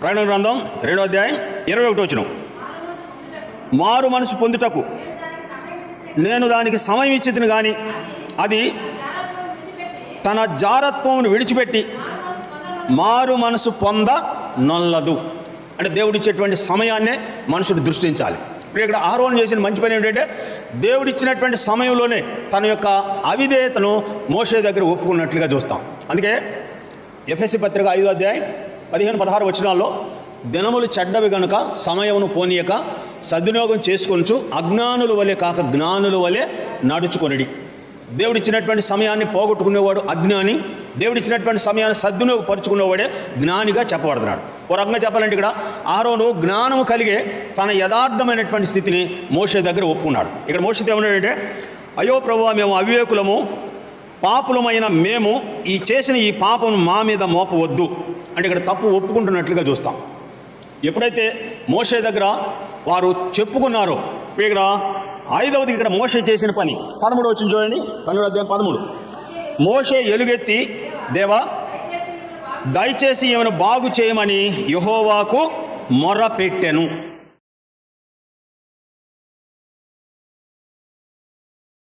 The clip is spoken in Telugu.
ప్రయాణ గ్రంథం రెండో అధ్యాయం ఇరవై ఒకటి వచ్చిన మారు మనసు పొందుటకు నేను దానికి సమయం ఇచ్చేదిని కానీ అది తన జారత్వమును విడిచిపెట్టి మారు మనసు పొంద నొల్లదు. అంటే దేవుడిచ్చేటువంటి సమయాన్నే మనుషుడు దృష్టించాలి. ఇప్పుడు ఇక్కడ ఆరోహణ చేసిన మంచి పని ఏంటంటే దేవుడిచ్చినటువంటి సమయంలోనే తన యొక్క అవిధేయతను మోసే దగ్గర ఒప్పుకున్నట్లుగా చూస్తాం. అందుకే ఎఫ్ఎస్సి పత్రిక ఐదో అధ్యాయం పదిహేను పదహారు వచనాల్లో దినములు చెడ్డవి గనుక సమయమును పోనీయక సద్వినియోగం చేసుకొనుచు అజ్ఞానుల వలె కాక జ్ఞానుల వలె నడుచుకొనిడి. దేవుడిచ్చినటువంటి సమయాన్ని పోగొట్టుకునేవాడు అజ్ఞాని దేవుడిచ్చినటువంటి సమయాన్ని సద్వినియోగపరుచుకునేవాడే జ్ఞానిగా చెప్పబడుతున్నాడు. ఓ రకంగా చెప్పాలంటే ఇక్కడ ఆరోను జ్ఞానము కలిగే తన యథార్థమైనటువంటి స్థితిని మోషే దగ్గర ఒప్పుకున్నాడు. ఇక్కడ మోషతో ఏమన్నాడంటే అయ్యో ప్రభు మేము అవివేకులము పాపులమైన మేము ఈ చేసిన ఈ పాపం మా మీద మోపవద్దు. అంటే ఇక్కడ తప్పు ఒప్పుకుంటున్నట్లుగా చూస్తాం. ఎప్పుడైతే మోషే దగ్గర వారు చెప్పుకున్నారో ఇప్పుడు ఇక్కడ ఐదవది ఇక్కడ మోషే చేసిన పని. పదమూడు వచ్చింది చూడండి పన్నెండు అధ్యాయం పదమూడు. మోషే ఎలుగెత్తి దేవా దయచేసి ఏమైనా బాగు చేయమని యహోవాకు మొర్ర పెట్టాను